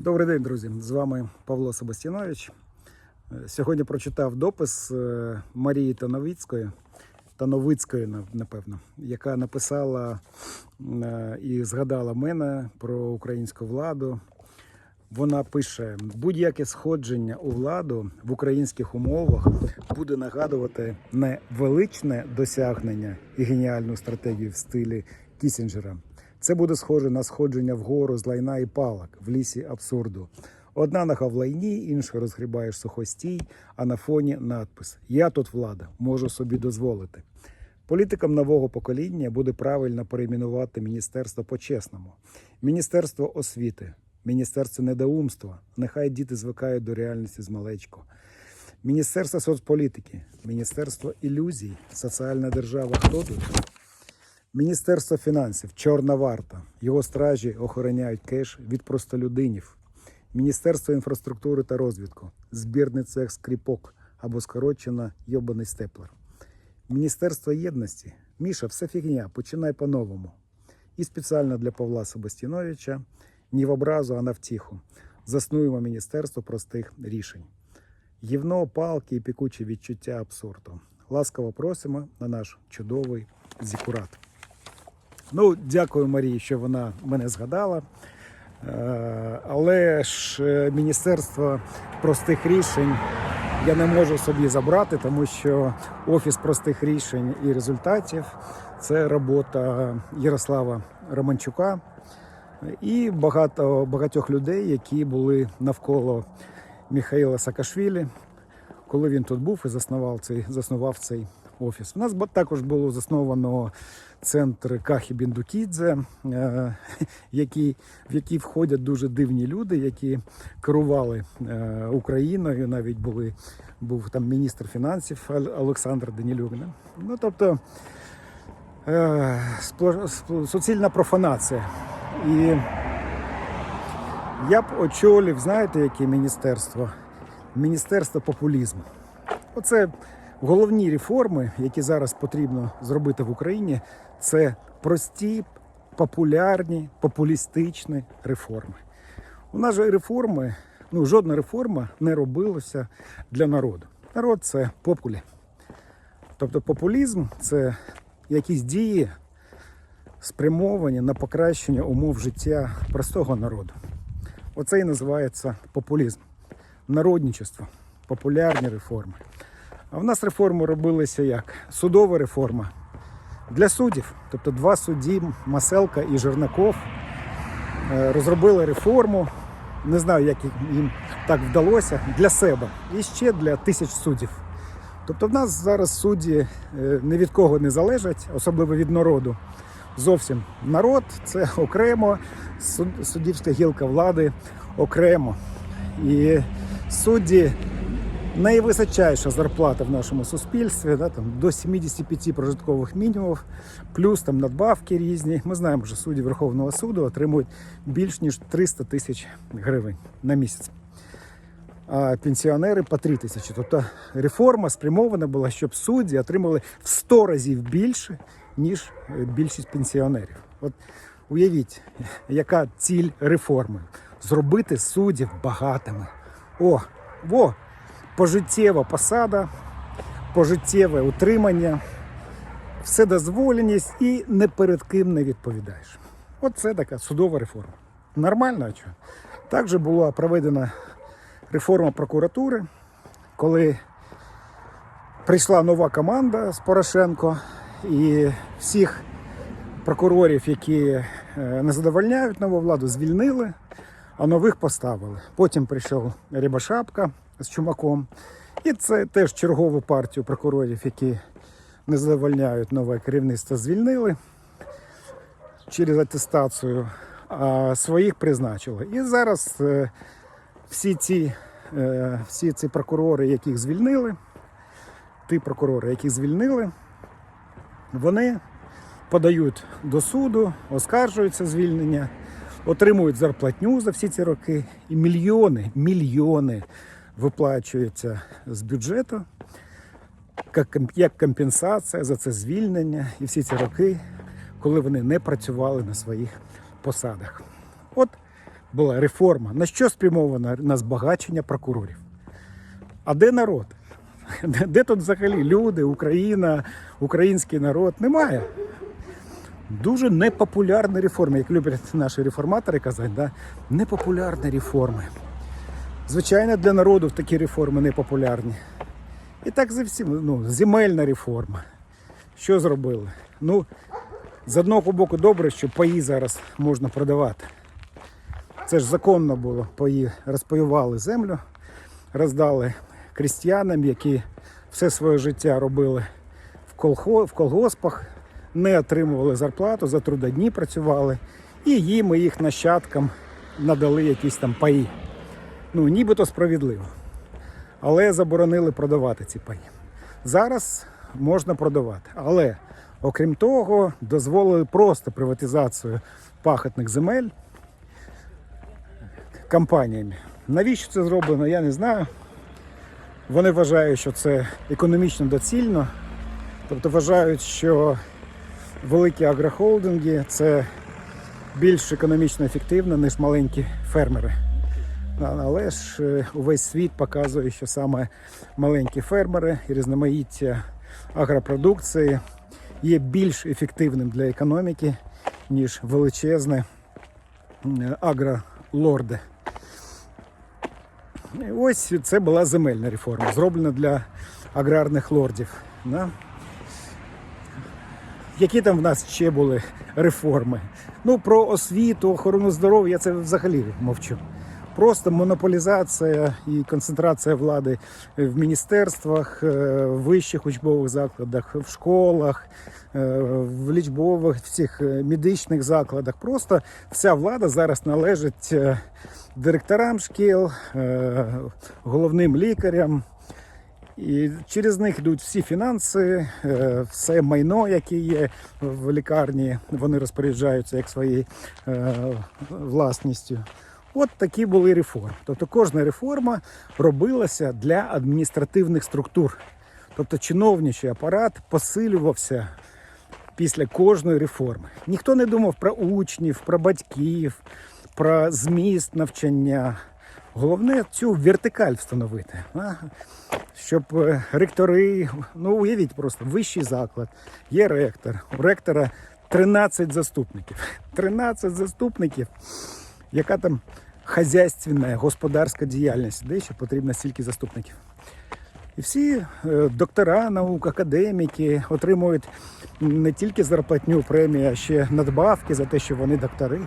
Добрий день, друзі! З вами Павло Себастьянович. Е, Сьогодні прочитав допис е, Марії Тановицької, Тановицької, напевно, яка написала е, і згадала мене про українську владу. Вона пише: будь-яке сходження у владу в українських умовах буде нагадувати не величне досягнення і геніальну стратегію в стилі Кісінджера. Це буде схоже на сходження вгору з лайна і палок в лісі абсурду. Одна нога в лайні, інша розгрібаєш сухостій, а на фоні надпис Я тут влада, можу собі дозволити. Політикам нового покоління буде правильно перейменувати міністерство по-чесному. Міністерство освіти, міністерство недоумства. Нехай діти звикають до реальності з малечку. Міністерство соцполітики, міністерство ілюзій, соціальна держава. Хто тут? Міністерство фінансів, чорна варта. Його стражі охороняють кеш від простолюдинів. Міністерство інфраструктури та розвитку, збірний цех скріпок або скорочено йобаний степлер. Міністерство єдності. Міша, все фігня, починай по-новому. І спеціально для Павла Себастіновича ні в образу, а на втіху. Заснуємо міністерство простих рішень. Гівно, палки і пекучі відчуття абсурду. Ласкаво просимо на наш чудовий зікурат. Ну, дякую Марії, що вона мене згадала. Е, Але ж е, Міністерство простих рішень я не можу собі забрати, тому що Офіс простих рішень і результатів це робота Ярослава Романчука і багато багатьох людей, які були навколо Михайла Саакашвілі, коли він тут був і заснував цей, заснував цей офіс. У нас також було засновано центр Кахі Біндукідзе, е, який, в який входять дуже дивні люди, які керували е, Україною. Навіть були, був там міністр фінансів Олександр Данілюк. Ну, тобто е, суцільна профанація. І я б очолив, знаєте, яке міністерство? Міністерство популізму. Оце головні реформи, які зараз потрібно зробити в Україні, це прості, популярні, популістичні реформи. У нас же реформи, ну жодна реформа не робилася для народу. Народ це популі. Тобто популізм це якісь дії, спрямовані на покращення умов життя простого народу. Оце і називається популізм, народничество, популярні реформи. А в нас реформи робилися як? Судова реформа для суддів. Тобто два судді, Маселка і Жернаков, е, розробили реформу. Не знаю, як їм так вдалося для себе і ще для тисяч суддів. Тобто в нас зараз судді е, ні від кого не залежать, особливо від народу. Зовсім народ це окремо, суд- суддівська гілка влади окремо. І судді найвисочайша зарплата в нашому суспільстві, да, там, до 75 прожиткових мінімумів, плюс там надбавки різні. Ми знаємо, що судді Верховного суду отримують більш ніж 300 тисяч гривень на місяць. А пенсіонери по 3 тисячі. Тобто реформа спрямована була, щоб судді отримали в 100 разів більше, ніж е, більшість пенсіонерів. От уявіть, яка ціль реформи зробити суддів багатими. О, во, пожиттєва посада, пожиттєве утримання, вседозволеність і не перед ким не відповідаєш. От це така судова реформа. Нормально, а чого? Також була проведена реформа прокуратури, коли прийшла нова команда з Порошенко і всіх прокурорів, які е, не задовольняють нову владу, звільнили, а нових поставили. Потім прийшов Рябошапка з Чумаком. І це теж чергову партію прокурорів, які не задовольняють нове керівництво, звільнили через атестацію, а своїх призначили. І зараз е, всі ці, е, всі ці прокурори, яких звільнили, ті прокурори, яких звільнили, вони подають до суду, оскаржуються звільнення, отримують зарплатню за всі ці роки, і мільйони, мільйони виплачуються з бюджету як компенсація за це звільнення і всі ці роки, коли вони не працювали на своїх посадах. От була реформа. На що спрямована? На збагачення прокурорів. А де народ? Де тут взагалі люди, Україна, український народ? Немає. Дуже непопулярні реформи, як люблять наші реформатори казати, да? непопулярні реформи. Звичайно, для народу такі реформи не популярні. І так за всім, ну, земельна реформа. Що зробили? Ну, з одного боку, добре, що паї зараз можна продавати. Це ж законно було. Паї розпаювали землю, роздали крістіянам, які все своє життя робили в колгоспах, не отримували зарплату, за трудодні працювали, і їм і їх нащадкам надали якісь там паї. Ну, нібито справедливо. Але заборонили продавати ці паї. Зараз можна продавати. Але окрім того, дозволили просто приватизацію пахотних земель компаніями. Навіщо це зроблено, я не знаю. Вони вважають, що це економічно доцільно. Тобто вважають, що великі агрохолдинги це більш економічно ефективно, ніж маленькі фермери. Але ж е, увесь світ показує, що саме маленькі фермери і різноманіття агропродукції є більш ефективним для економіки, ніж величезне агролорди. Ось це була земельна реформа, зроблена для аграрних лордів. Да? Які там в нас ще були реформи? Ну, про освіту, охорону здоров'я я це взагалі мовчу. Просто монополізація і концентрація влади в міністерствах, е, в вищих учбових закладах, в школах, е, в лічбових всіх е, медичних закладах. Просто вся влада зараз належить директорам шкіл, головним лікарям. І через них йдуть всі фінанси, все майно, яке є в лікарні, вони розпоряджаються як своєю власністю. От такі були реформи. Тобто кожна реформа робилася для адміністративних структур. Тобто чиновничий апарат посилювався після кожної реформи. Ніхто не думав про учнів, про батьків, про зміст навчання. Головне цю вертикаль встановити. Щоб е, ректори, ну уявіть просто, вищий заклад, є ректор. У ректора 13 заступників. 13 заступників, яка там хазяйственна, господарська діяльність, де ще потрібно стільки заступників. І всі е, доктора наук, академіки отримують не тільки зарплатню премію, а ще надбавки за те, що вони доктори.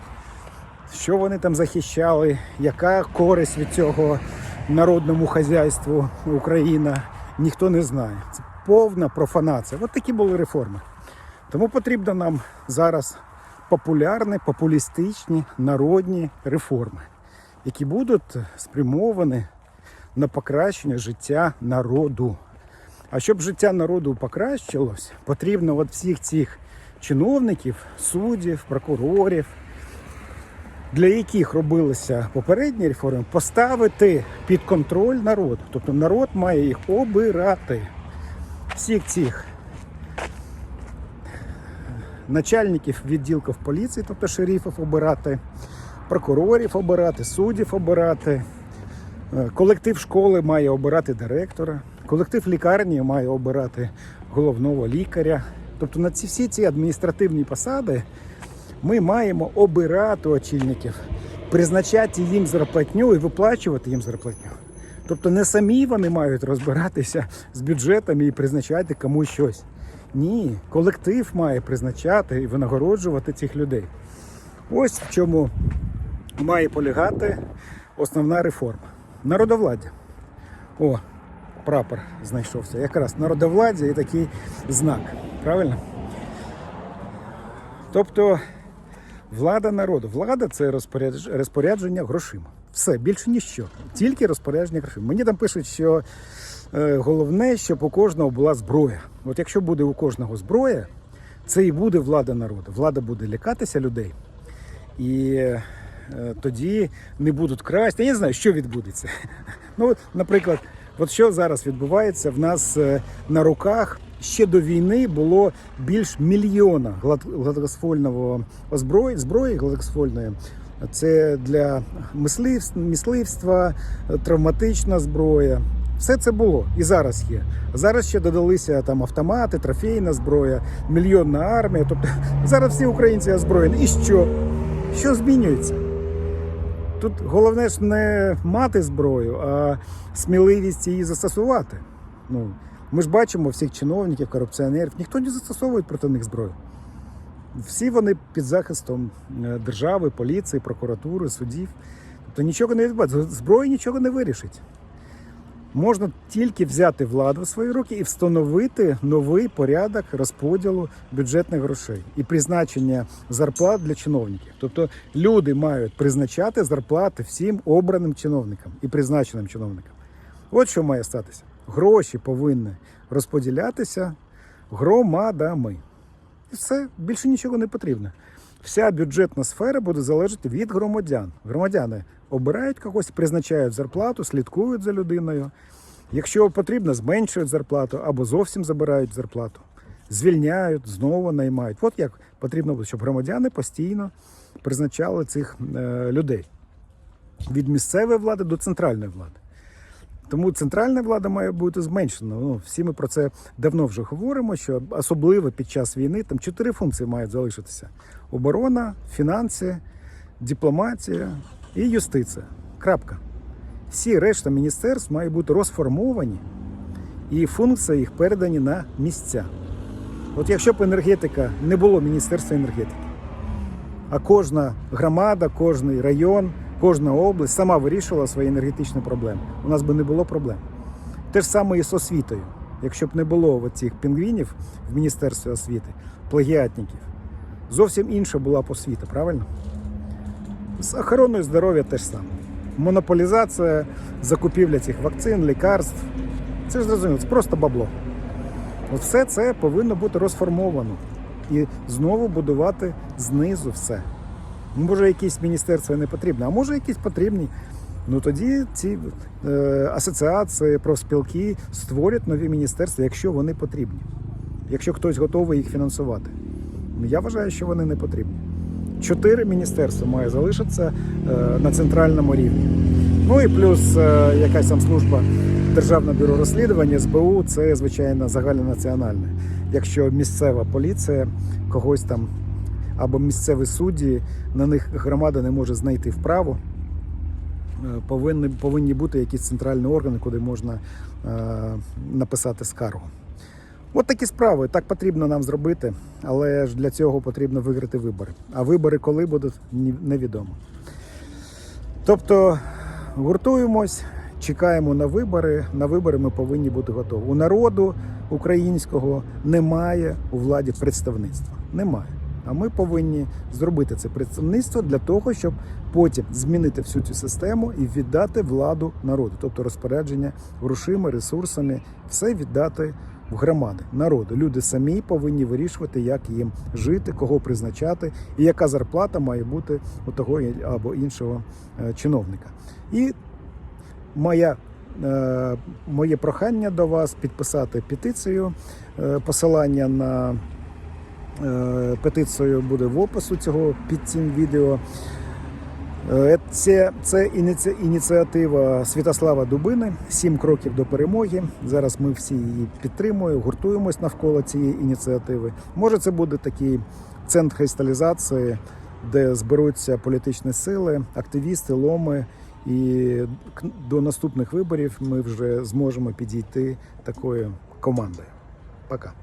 Що вони там захищали, яка користь від цього народному хазяйству Україна, ніхто не знає. Це повна профанація. От такі були реформи. Тому потрібно нам зараз популярні, популістичні народні реформи, які будуть спрямовані на покращення життя народу. А щоб життя народу покращилось, потрібно от всіх цих чиновників, суддів, прокурорів, для яких робилися попередні реформи, поставити під контроль народу. Тобто народ має їх обирати. Всіх цих начальників відділків поліції, тобто шерифів обирати, прокурорів обирати, суддів обирати. Е, Колектив школи має обирати директора, колектив лікарні має обирати головного лікаря. Тобто на ці всі ці адміністративні посади ми маємо обирати очільників, призначати їм зарплатню і виплачувати їм зарплатню. Тобто не самі вони мають розбиратися з бюджетами і призначати комусь щось. Ні, колектив має призначати і винагороджувати цих людей. Ось в чому має полягати основна реформа. Народовладдя. О, прапор знайшовся. Якраз народовладдя і такий знак. Правильно? Тобто влада народу. Влада це розпорядж- розпорядження грошима. Все, більше ніщо. Тільки розпорядження грошима. Мені там пишуть, що головне, щоб у кожного була зброя. От якщо буде у кожного зброя, це і буде влада народу. Влада буде лякатися людей. І е, тоді не будуть красти. Я не знаю, що відбудеться. Ну, от, наприклад, от що зараз відбувається в нас е, на руках. Ще до війни було більш мільйона глад- гладкоствольного озброї, зброї гладкоствольної це для мисливс- мисливства, травматична зброя. Все це було і зараз є. Зараз ще додалися там автомати, трофейна зброя, мільйонна армія. Тобто зараз всі українці озброєні. І що? Що змінюється? Тут головне ж не мати зброю, а сміливість її застосувати. Ну, ми ж бачимо всіх чиновників, корупціонерів, ніхто не застосовує проти них зброю. Всі вони під захистом е, держави, поліції, прокуратури, судів. Тобто нічого не відбувається. Зброя нічого не вирішить. Можна тільки взяти владу в свої руки і встановити новий порядок розподілу бюджетних грошей і призначення зарплат для чиновників. Тобто люди мають призначати зарплати всім обраним чиновникам і призначеним чиновникам. От що має статися. Гроші повинні розподілятися громадами. І все, більше нічого не потрібно. Вся бюджетна сфера буде залежати від громадян. Громадяни обирають когось, призначають зарплату, слідкують за людиною. Якщо потрібно, зменшують зарплату або зовсім забирають зарплату, звільняють, знову наймають. От як потрібно щоб громадяни постійно призначали цих е, людей від місцевої влади до центральної влади. Тому центральна влада має бути зменшена. Ну, всі ми про це давно вже говоримо, що особливо під час війни там чотири функції мають залишитися: оборона, фінанси, дипломатія і юстиція. Крапка. Всі решта міністерств мають бути розформовані і функції їх передані на місця. От якщо б енергетика не було Міністерства енергетики, а кожна громада, кожний район, кожна область сама вирішувала свої енергетичні проблеми. У нас би не було проблем. Те ж саме і з освітою. Якщо б не було цих пінгвінів в Міністерстві освіти, плагіатників, зовсім інша була б освіта, правильно? З охороною здоров'я теж саме. Монополізація, закупівля цих вакцин, лікарств. Це ж зрозуміло, це просто бабло. От все це повинно бути розформовано і знову будувати знизу все. Може, якісь міністерства не потрібні, а може якісь потрібні. Ну тоді ці е, асоціації, профспілки створять нові міністерства, якщо вони потрібні. Якщо хтось готовий їх фінансувати. Ну, Я вважаю, що вони не потрібні. Чотири міністерства має залишитися е, на центральному рівні. Ну і плюс е, якась там служба Державне бюро розслідування, СБУ це звичайно загальнонаціональне. Якщо місцева поліція когось там або місцеві судді, на них громада не може знайти вправу. Е, Повинні, повинні бути якісь центральні органи, куди можна е, написати скаргу. От такі справи. Так потрібно нам зробити, але ж для цього потрібно виграти вибори. А вибори коли будуть, невідомо. Тобто гуртуємось, чекаємо на вибори. На вибори ми повинні бути готові. У народу українського немає у владі представництва. Немає. А ми повинні зробити це представництво для того, щоб потім змінити всю цю систему і віддати владу народу, тобто розпорядження грошима, ресурсами, все віддати громади, народу. Люди самі повинні вирішувати, як їм жити, кого призначати, і яка зарплата має бути у того або іншого е, чиновника. І моя, е, моє прохання до вас підписати петицію. Е, Посилання на петицію буде в опису цього під цим відео. Е, Це, це ініціатива Святослава Дубини Сім кроків до перемоги. Зараз ми всі її підтримуємо, гуртуємось навколо цієї ініціативи. Може, це буде такий центр кристалізації, де зберуться політичні сили, активісти, ломи. І до наступних виборів ми вже зможемо підійти такою командою. Пока.